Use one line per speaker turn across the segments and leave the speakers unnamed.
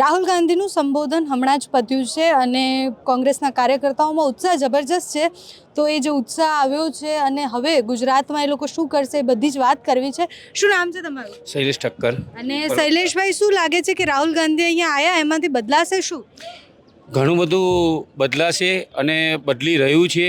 રાહુલ ગાંધીનું સંબોધન હમણાં જ પત્યું છે અને કોંગ્રેસના કાર્યકર્તાઓમાં ઉત્સાહ જબરજસ્ત છે. તો એ જે ઉત્સાહ આવ્યો છે અને હવે ગુજરાતમાં એ લોકો શું કરશે એ બધી જ વાત કરવી છે. શું નામ છે તમારું?
શૈલેષ ઠક્કર.
અને શૈલેષભાઈ શું લાગે છે કે રાહુલ ગાંધી અહીંયા આવ્યા એમાંથી બદલાશે શું?
ઘણું બધું બદલાશે અને બદલી રહ્યું છે.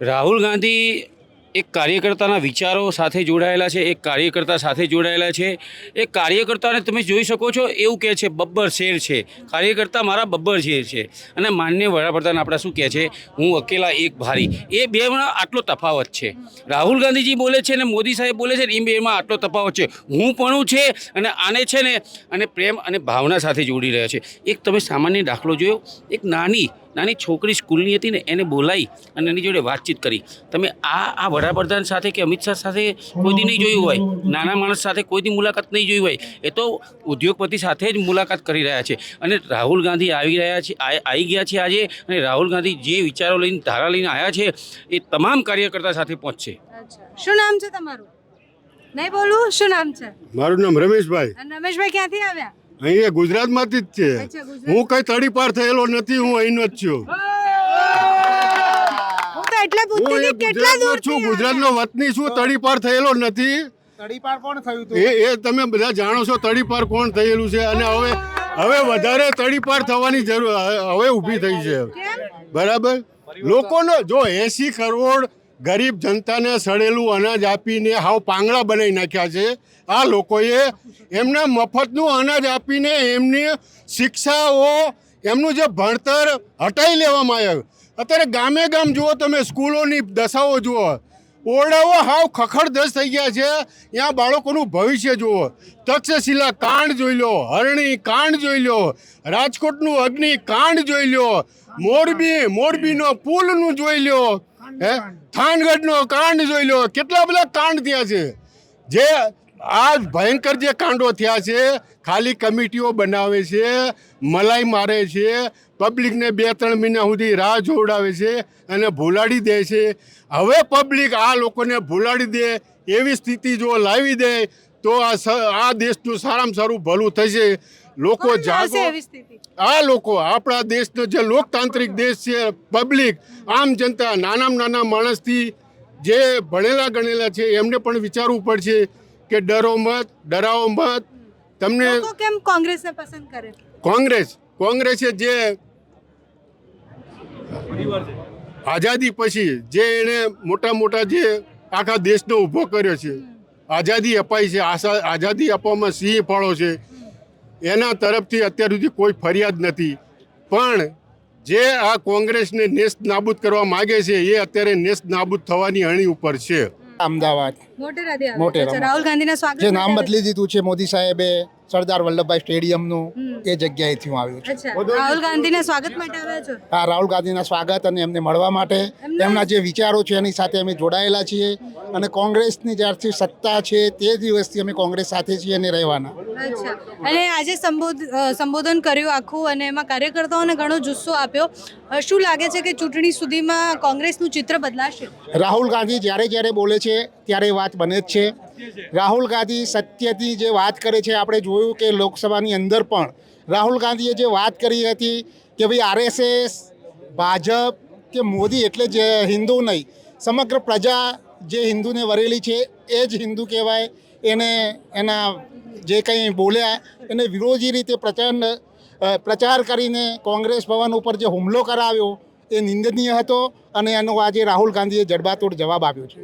રાહુલ ગાંધી એક કાર્યકર્તાના વિચારો સાથે જોડાયેલા છે, એક કાર્યકર્તા સાથે જોડાયેલા છે. એક કાર્યકર્તાને તમે જોઈ શકો છો, એવું કહે છે, બબ્બર શેર છે. કાર્યકર્તા મારા બબ્બર શેર છે. અને માન્ય વડાપ્રધાન આપણા શું કહે છે, હું અકેલા એક ભારી. એ બેમાં આટલો તફાવત છે. રાહુલ ગાંધીજી બોલે છે અને મોદી સાહેબ બોલે છે ને, એ બેમાં આટલો તફાવત છે. હું પણ છે અને આને છે ને, અને પ્રેમ અને ભાવના સાથે જોડી રહ્યા છે. એક તમે સામાન્ય દાખલો જોયો, એક નાની નાની છોકરી સ્કૂલની હતી ને એને બોલાવી અને એની જોડે વાતચીત કરી. તમે આ આ વડાપ્રધાન સાથે કે અમિત શાહ સાથે કોઈ દી નહીં જોયું હોય? નાના માણસ સાથે કોઈ દી મુલાકાત નહીં જોઈ હોય? એ તો ઉદ્યોગપતિ સાથે જ મુલાકાત કરી રહ્યા છે. અને રાહુલ ગાંધી આવી રહ્યા છે આ- આવી ગયા છે આજે અને રાહુલ ગાંધી જે વિચારો લઈને ધારા લઈને આવ્યા છે એ તમામ કાર્યકર્તા સાથે પહોંચશે.
શું નામ છે તમારું? નહીં બોલું? શું નામ છે?
મારું નામ રમેશભાઈ.
રમેશભાઈ ક્યાંથી આવ્યા?
અહીંયા ગુજરાતમાંથી જ છે. હું કઈ તડી પાર થયેલો નથી હું અહીંનો જ છું.
હું કેટલા
ગુજરાતનો
દૂર
છું ગુજરાતનો વતની છું તડી પાર થયેલો નથી.
તડીપાર કોણ થયું
એ એ તમે બધા જાણો છો તડી પાર કોણ થયેલું છે અને હવે હવે વધારે તડી પાર થવાની જરૂર હવે ઊભી થઈ છે. બરાબર? લોકોનો જો એસી કરોડ ગરીબ જનતાને સડેલું અનાજ આપીને હાવ પાંગડા બનાવી નાખ્યા છે. આ લોકોએ એમને મફતનું અનાજ આપીને એમની શિક્ષાઓ, એમનું જે ભણતર હટાવી લેવામાં આવ્યું. અત્યારે ગામે ગામ જુઓ તમે, સ્કૂલોની દશાઓ જુઓ. ઓરડાઓ હાવ ખખડધજ થઈ ગયા છે. ત્યાં બાળકોનું ભવિષ્ય જુઓ. તક્ષશિલા કાંડ જોઈ લો, હરણી કાંડ જોઈ લો, રાજકોટનું અગ્નિ કાંડ જોઈ લો, મોરબી, મોરબીનો પુલનું જોઈ લો. હે? થાનગઢનો કાંડ જોઈ લો. કેટલા બધા કાંડ થયા છે. જે આ ભયંકર જે કાંડો થયા છે, ખાલી કમિટીઓ બનાવે છે, મલાઈ મારે છે, પબ્લિકને બે ત્રણ મહિના સુધી રાહ જોવડાવે છે અને ભૂલાડી દે છે. હવે પબ્લિક આ લોકોને ભૂલાડી દે એવી સ્થિતિ જો લાવી દે તો આ આ દેશનું સારામાં સારું ભલું થશે. લોકો જાગો. આ લોકો આપણા દેશનો જે લોકતાંત્રિક દેશ છે પબ્લિક આમ જનતા નાનામાં નાના માણસથી જે ભણેલા ગણેલા છે એમને પણ વિચારવું પડશે કે ડરો મત ડરાવો મત. તમને
કેમ કોંગ્રેસને પસંદ કરે?
કોંગ્રેસ કોંગ્રેસે જે આઝાદી પછી જે એણે મોટા મોટા જે આખા દેશનો ઊભો કર્યો છે આઝાદી અપાઈ છે આશા આઝાદી આપવામાં સિંહ ફાળો છે. એના તરફથી અત્યાર સુધી કોઈ ફરિયાદ નથી. પણ જે આ કોંગ્રેસને નેસ્ત નાબૂદ કરવા માગે છે એ અત્યારે નેસ્ત નાબૂદ થવાની અણી ઉપર છે.
અમદાવાદ. મોટેરા.
રાહુલ ગાંધીના સ્વાગત
જે નામ. બદલી દીધું છે મોદી સાહેબે. સરદાર વલ્લભભાઈ સ્ટેડિયમનું. એ જગ્યાએથી હું આવ્યો છું.
રાહુલ ગાંધીના સ્વાગત માટે આવ્યા છો?
હા રાહુલ ગાંધીના સ્વાગત અને એમને મળવા માટે.
એમને-
જે વિચારો છે એની સાથે અમે જોડાયેલા છીએ અને કોંગ્રેસની જ્યારથી સત્તા છે તે દિવસથી અમે કોંગ્રેસ સાથે છીએ અને રહેવાના.
અને આજે સંબોધ સંબોધન કર્યું આખું અને એમાં કાર્યકર્તાઓને ઘણો જુસ્સો આપ્યો. શું લાગે છે કે ચૂંટણી સુધીમાં કોંગ્રેસનું ચિત્ર બદલાશે?
રાહુલ ગાંધી જ્યારે જ્યારે બોલે છે ત્યારે એ વાત બને જ છે. રાહુલ ગાંધી સત્યની જે વાત કરે છે, આપણે જોયું કે લોકસભાની અંદર પણ રાહુલ ગાંધીએ જે વાત કરી હતી કે ભાઈ આરએસએસ, ભાજપ કે મોદી એટલે જ હિન્દુ નહીં, સમગ્ર પ્રજા જે હિન્દુને વરેલી છે, એ જ હિન્દુ કહેવાય. એને એના જે કંઈ બોલ્યા, એને વિરોધી રીતે પ્રચંડ પ્રચાર કરીને કોંગ્રેસ ભવન ઉપર જે હુમલો કરાવ્યો, એ નિંદનીય હતો અને એનો આજે રાહુલ ગાંધીએ જડબાતોડ જવાબ આપ્યો છે.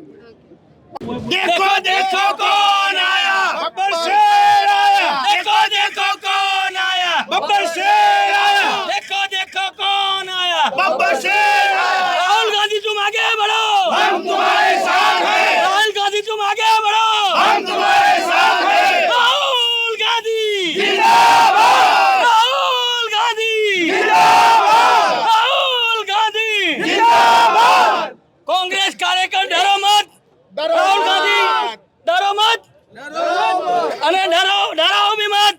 देखो देखो कौन आया? बब्बर शेर आया। देखो देखो कौन आया? बब्बर शेर आया। देखो देखो कौन आया? बब्बर शेर आया। राहुल गांधी तुम आगे बढ़ो। हम तुम्हारे साथ हैं। राहुल गांधी तुम आगे बढ़ो। हम तुम्हारे साथ हैं। राहुल गांधी। जिंदाबाद। राहुल गांधी। जिंदाबाद। राहुल गांधी। जिंदाबाद। कांग्रेस कार्यकर्ता डरो मत। રાહુલ ગાંધી! ડરો મત! અને ડરો ડરાવો બી મત!